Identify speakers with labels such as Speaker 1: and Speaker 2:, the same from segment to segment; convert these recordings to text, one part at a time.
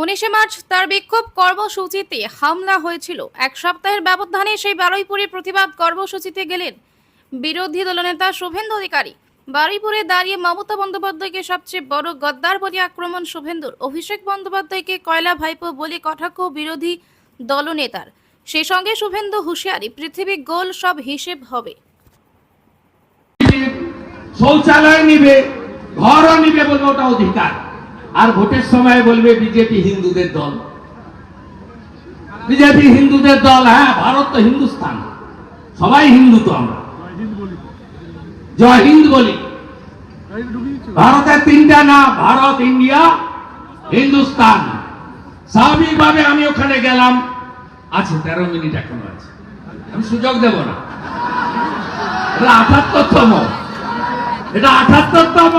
Speaker 1: উনিশে মার্চ তার বিক্ষোভ কর্মসূচিতে হামলা হয়েছিল। এক সপ্তাহের ব্যবধানে সেই বারুইপুরে প্রতিবাদ কর্মসূচিতে গেলেন বিরোধী দলনেতা শুভেন্দু অধিকারী। বারুইপুরে দাঁড়িয়ে মমতা বন্দ্যোপাধ্যায়কে সবচেয়ে বড় গদ্দার বলে আক্রমণ শুভেন্দুর। অভিষেক বন্দ্যোপাধ্যায়কে কয়লা ভাইপো বলে কটাক্ষ বিরোধী দলনেতার। সেই সঙ্গে শুভেন্দু হুঁশিয়ারি, পৃথিবী গোল সব হিসেব হবে।
Speaker 2: শৌচালয় নিবে, ঘরও নিবে বলবে ওটা অধিকার। আর ভোটের সময় বলবে বিজেপি হিন্দুদের দল। বিজেপি হিন্দুদের দল হ্যাঁ ভারত তো হিন্দুস্তান। সবাই হিন্দু তো আমরা। জয় হিন্দ বলি। ভারতের তিনটা না ভারত, ইন্ডিয়া, হিন্দুস্তান। স্বাভাবিকভাবে আমি ওখানে গেলাম। আছে, তেরো মিনিট এখনও আছে। আমি সুযোগ দেব না। এটা আঠাত্তরতম। এটা আঠাত্তরতম।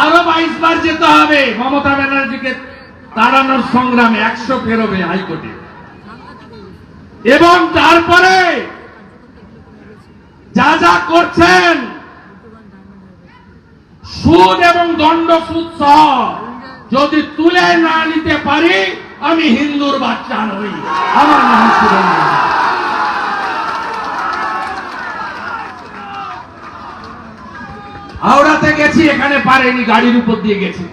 Speaker 2: আরও বাইশ বার যেতে হবে। মমতা ব্যানার্জিকে তাড়ানোর সংগ্রামে একশো পেরোবে হাইকোর্টে। এবং তারপরে যা যা করছেন, সুদ এবং দণ্ড সুদ সহ যদি তুলে না নিতে পারি, আমি হিন্দুর বাচ্চা নই। আমার নাম সুরেন্দ্র হাওড়াতে গেছি, এখানে পারেনি গাড়ির উপর দিয়ে গেছি।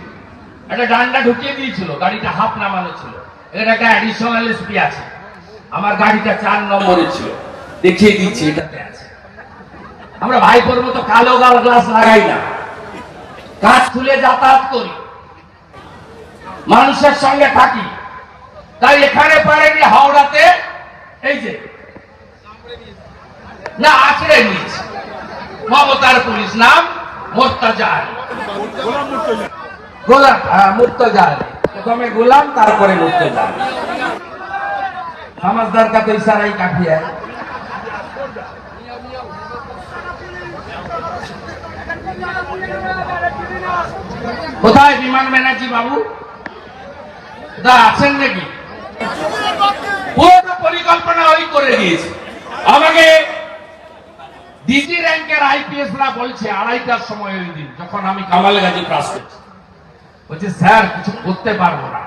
Speaker 2: একটা ডান্ডা ঢুকিয়ে দিয়েছিল, গাড়িটা হাফ নামানো ছিল। এখানে একটা অ্যাডিশনাল এসপি আছে। আমার গাড়িটা চার নম্বরে ছিল। দেখিয়ে দিচ্ছি, এটাতে আছে। আমরা ভাই করব তো কালো গাল গ্লাস লাগাই না। কাজ খুলে যাতায়াত করি। মানুষের সঙ্গে থাকি। তাই এখানে পারেনি হাওড়াতে, এই যে। না আছড়ে নিয়েছে। মমতার পুলিশ নাম। হ্যাঁ, প্রথমে গোলাম তারপরে সমাজদার ইশারাই কোথায় বিমান ব্যানার্জি বাবু? দা আছেন নাকি? পরিকল্পনা ওই করে দিয়েছে। আমাকে ডিজি র্যাঙ্কের আইপিএস রা বলছে আড়াইটার সময় ওই দিন যখন আমি কামাল গাজী ক্লাস করছি। বলছে স্যার কিছু করতে পারব না।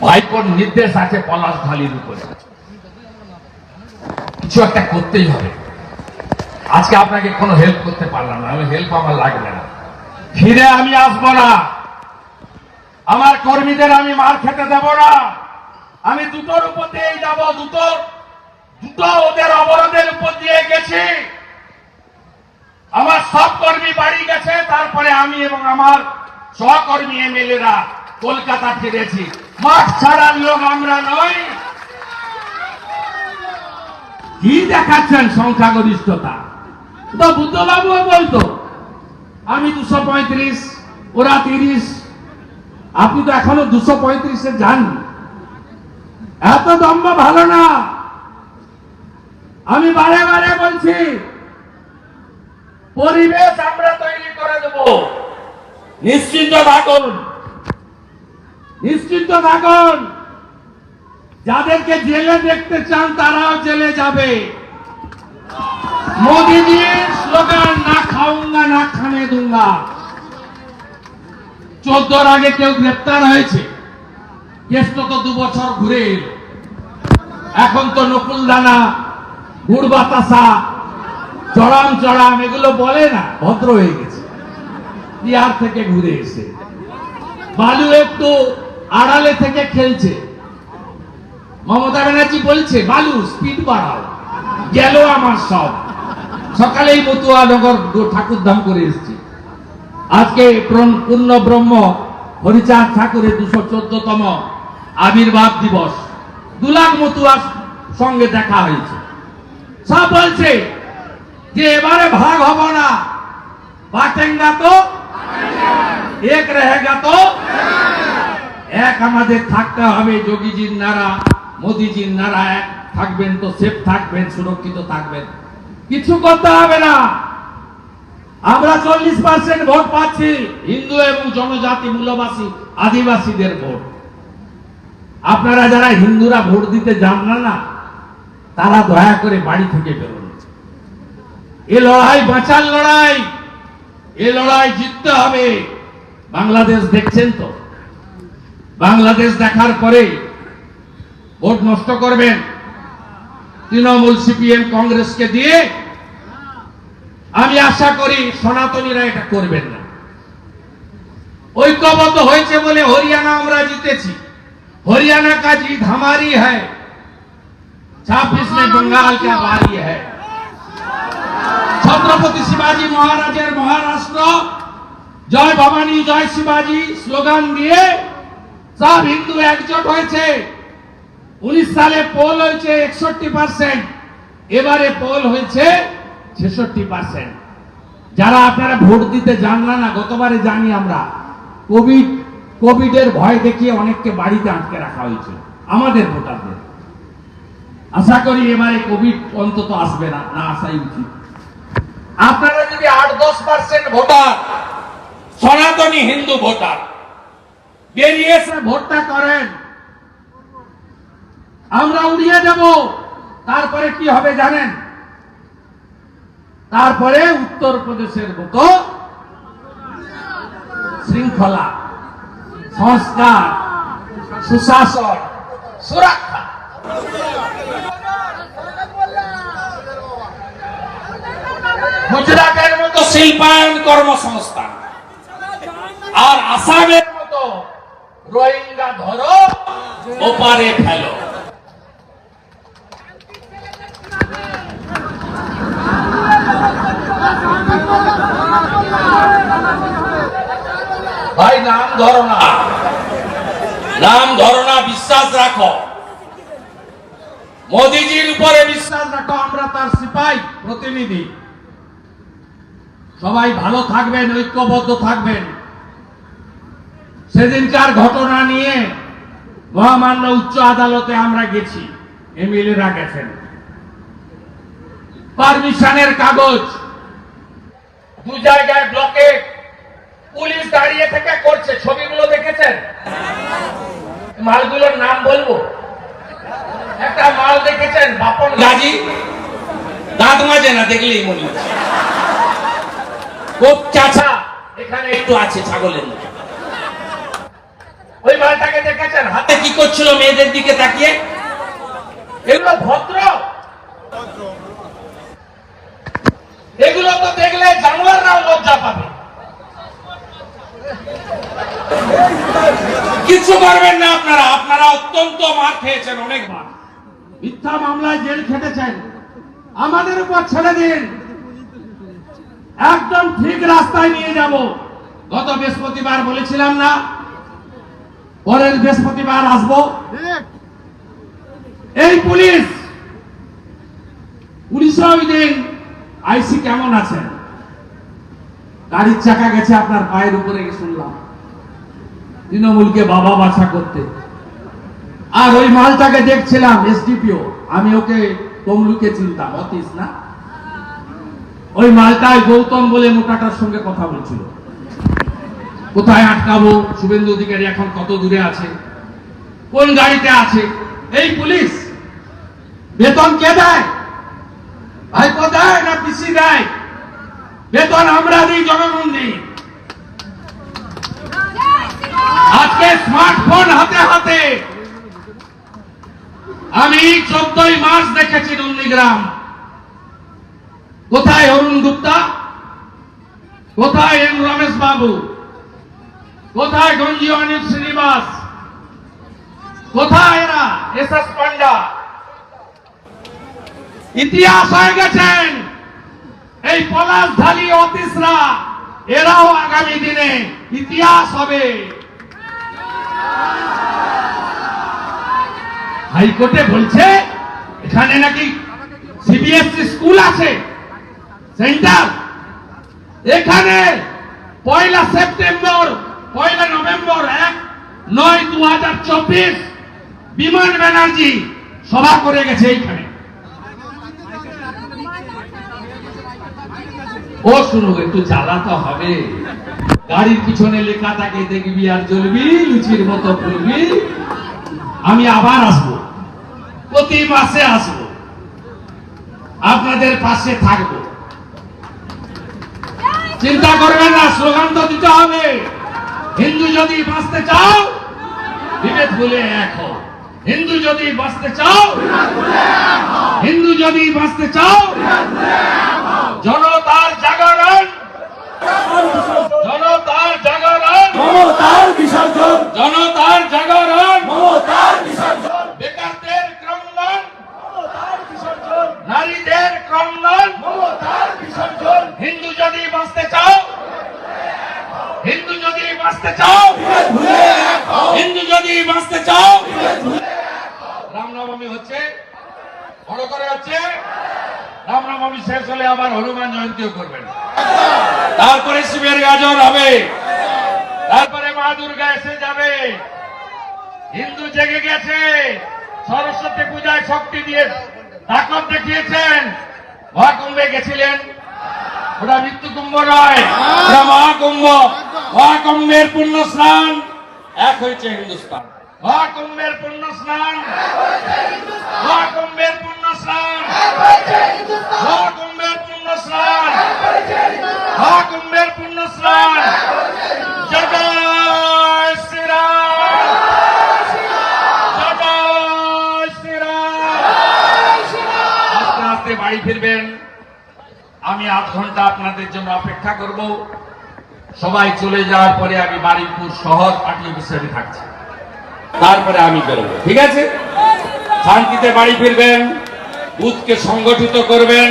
Speaker 2: ভাইপোর নির্দেশ আছে পলাশ ঢালির উপরে। কিছু একটা করতেই হবে। আজকে আপনাকে কোনো হেল্প করতে পারলাম না। আমি হেল্প আমার লাগবে না। ফিরে আমি আসব না। আমার কর্মীদের আমি মার খেতে দেব না। আমি দুটোর উপর দিয়েই যাব দুটো ওদের অবরোধের উপর দিয়ে গেছি। আমার সব কর্মী বাড়ি গেছে, তারপরে আমি এবং আমার সহকর্মী এমএলএরা কলকাতা ফিরেছি। মাঠ ছাড়ার লোক আমরা নই। কি দেখাচ্ছেন সংখ্যাগরিষ্ঠতা? তো বুদ্ধবাবুও বলতো, আমি দুশো পঁয়ত্রিশ, ওরা তিরিশ, আপনি তো এখনও দুশো পঁয়ত্রিশে যান এত দম্ভ ভালো না। আমি বারে বারে বলছি, পরিবেশ আমরা তৈরি করে দেব। নিশ্চিন্ত থাকুন। নিশ্চিন্ত থাকুন। যাদেরকে জেলে দেখতে চান, তারাও জেলে যাবে। মোদীজির স্লোগান, না খাউঙ্গা না খানে দুঙ্গা। চোদ্দোর আগে কেউ গ্রেপ্তার হয়েছে। কেষ্ট তো দু বছর ঘুরে এখন তো নকুল দানা গুড় বাতাসা চড়াম চড়াম, এগুলো বলে না, ভদ্র হয়ে গেছে। বিহার থেকে ঘুরে এসে। বালু একটু আড়ালে থেকে খেলছে। মমতা ব্যানার্জি বলছে, বালু স্পিড বাড়াও। গেল আমার সব। সকালেই মতুয়া নগর ঠাকুর ধাম করে এসেছি। আজকে পূর্ণ ব্রহ্ম হরিচাঁদ ঠাকুরের দুশো চোদ্দতম আবির্ভাব দিবস। দু লাখ মতুয়ার সঙ্গে দেখা হয়েছে। সব বলছে যে এবারে ভাগ হব না। বাঁচেঙ্গা তো, এক রেহেগা তো, এক আমাদের থাকতে হবে। যোগীজির নারা, মোদিজির নারা এক। থাকবেন তো সেফ, থাকবেন, সুরক্ষিত থাকবেন। কিছু করতে হবে না। আমরা চল্লিশ পার্সেন্ট ভোট পাচ্ছি, হিন্দু এবং জনজাতি মূল্যবাসী আদিবাসীদের ভোট। আপনারা যারা হিন্দুরা ভোট দিতে যান না না তারা দয়া করে বাড়ি থেকে বেরোন এ লড়াই, বাঁচার লড়াই, এ লড়াই জিততে হবে। বাংলাদেশ দেখছেন তো? বাংলাদেশ দেখার পরে ভোট নষ্ট করবেন। তৃণমূল সিপিএম কংগ্রেসকে দিয়ে আমি আশা করি সনাতনীরা এটা করবেন না। ঐক্যবদ্ধ হয়েছে বলে হরিয়ানা আমরা জিতেছি। হরিয়ানা কাজী ধামারি হয় छब्बीस में बंगाल का बारी है ছত্রপতি শিবাজী মহারাজের মহারাষ্ট্র জয় ভবানী জয় শিবাজী স্লোগান দিয়ে সব হিন্দু একজোট হয়েছে উনিশ সালে পোল হয়েছে একষট্টি পার্সেন্ট এবারে পোল হয়েছে ছেষট্টি পার্সেন্ট যারা আপনারা ভোট দিতে জানলা না গতবারে জানি আমরা কোভিড কোভিডের ভয় দেখিয়ে অনেককে বাড়িতে আটকে রাখা হয়েছিল আমাদের ভোটারদের আশা করি এবারে কোভিড অন্তত আসবে না না আসাই উচিত। আপনারা যদি আট দশ পার্সেন্ট ভোটার, সনাতনী হিন্দু ভোটার, বেরিয়ে এসে ভোটটা করেন, আমরা উড়িয়ে দেব। তারপরে কি হবে জানেন? তারপরে উত্তরপ্রদেশের মতো শৃঙ্খলা, সংস্কার, সুশাসন, সুরক্ষা গুজরাটের মতো শিল্পায়ন কর্মসংস্থান আর আসামের মতো রোহিঙ্গা ধরো, ওপারে ফেলো। ভাই, নাম ধরো না। নাম ধরো না, বিশ্বাস রাখো। মোদিজির উপরে বিশ্বাস রাখো, আমরা তার সিপাই প্রতিনিধি। সবাই ভালো থাকবেন, ঐক্যবদ্ধ থাকবেন। সেদিনকার ঘটনা নিয়ে মহামান্য উচ্চ আদালতে আমরা গেছি এমএলএরা গেছেন। পারমিশনের কাগজ, দু জায়গায় ব্লকে পুলিশ দাঁড়িয়ে থেকে করছে, ছবিগুলো দেখেছেন? মালগুলোর নাম বলব? একটা মাল দেখেছেন বাপন গাজী দাঁত মাজে না দেখলেই মনে হচ্ছে। খুব চাচা এখানে একটু আছে ছাগলের ওই মালটাকে দেখেছেন? হাতে কি করছিল মেয়েদের দিকে তাকিয়ে? এগুলো ভদ্র। এগুলো তো দেখলে জানোয়াররাও লজ্জা পাবে। কিছু করবেন না আপনারা আপনারা অত্যন্ত মার খেয়েছেন অনেকবার মিথ্যা মামলায় জেল খেটেছেন। আমাদের উপর ছেড়ে দিন। একদম ঠিক রাস্তায় নিয়ে যাব। গত বৃহস্পতিবার বলেছিলাম না, পরের বৃহস্পতিবার আসব। এই পুলিশ, পুলিশও ওই দিন আইসি কেমন আছেন গাড়ির চাকা গেছে আপনার পায়ের উপরে শুনলাম। তৃণমূলকে বাবা বাছা করতে। আর ওই মালটাকে দেখছিলাম এসডিপিও আমি ওকে তমলুকে চিনতাম, অতীশ না? ওই মালটায় গৌতম বলে মোটাটার সঙ্গে কথা বলছিল। কোথায় আটকাবো? শুভেন্দু অধিকারী এখন কত দূরে আছে? কোন গাড়িতে আছে? এই পুলিশ! বেতন কে দেয়? ভাইপো দেয় না পিসি দেয়? বেতন আমরা দিই, জনগণ দিই। আজকে স্মার্টফোন হাতে হাতে আমি চোদ্দই মার্চ দেখেছি নন্দীগ্রাম। কোথায় অরুণ গুপ্তা? কোথায় এম রমেশ বাবু? কোথায় গঞ্জি অনিল শ্রীনিবাস? কোথায় এরা? S S Panda. ইতিহাস হয়ে গেছেন। এই পলাশ ঢালি অতিসরা এরাও আগামী দিনে ইতিহাস হবে। হাইকোর্টে বলছে, এখানে নাকি সিবিএসসি স্কুল আছে, সেন্টার। এখানে পয়লা সেপ্টেম্বর, পয়লা নভেম্বর এক নয় দু হাজার চব্বিশ বিমান ব্যানার্জি সভা করে গেছে এইখানে। ও শুনো একটু জ্বালাতে হবে। গাড়ির পিছনে লেখা থাকে, দেখবি আর জ্বলবি, লুচির মতো ফুলবি। আমি আবার আসব। প্রতি মাসে আসব। আপনাদের পাশে থাকব। চিন্তা করবেন না স্লোগান তো দিতে হবে। হিন্দু যদি বাঁচতে চাও বিভেদ ভুলে এক হিন্দু যদি বাঁচতে চাও হিন্দু যদি বাঁচতে চাও জনতার জাগরণ জনতার জাগরণ জনতার জাগরণ
Speaker 3: মমতার বিসর্জন
Speaker 2: বেকারদের ক্রন্দন
Speaker 3: মমতার বিসর্জন
Speaker 2: নারীদের ক্রন্দন
Speaker 3: মমতার বিসর্জন
Speaker 2: হিন্দু যদি বাঁচতে চাও হিন্দু যদি বাঁচতে চাও
Speaker 3: ভুলে এক হও
Speaker 2: হিন্দু যদি বাঁচতে চাও রামনবমী হচ্ছে বড় করে হচ্ছে রামনবমী শেষ হলে আবার হনুমান জয়ন্তীও করবেন। তারপরে শিবের গাজন হবে। তারপরে মা দুর্গা এসে যাবে। হিন্দু জেগে গেছে। সরস্বতী পূজায় শক্তি দিয়ে তাকত দেখিয়েছেন। মহাকুম্ভে গেছিলেন। ওটা মৃত্যু কুম্ভ নয় ওটা মহাকুম্ভ মহাকুম্ভের পুণ্য স্নান। এক হয়েছে হিন্দুস্তান মহাকুম্ভের পুণ্য স্নান। মহাকুম্ভের পুণ্য স্নান। মহাকুম্ভের পুণ্য স্নান। মহাকুম্ভের পুণ্য স্নান। জয় শ্রীরাম। শ্রীরাম। আস্তে আস্তে বাড়ি ফিরবেন। আমি আধ ঘণ্টা আপনাদের জন্য অপেক্ষা করব। সবাই চলে যাওয়ার পরে আমি বাড়িপুর শহর পার্টি অফিসারে থাকছি। তারপরে আমি বেরোবো, ঠিক আছে? শান্তিতে বাড়ি ফিরবেন, বুথকে সংগঠিত করবেন,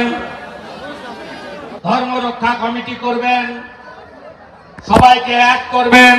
Speaker 2: ধর্ম রক্ষা কমিটি করবেন, সবাইকে এক করবেন।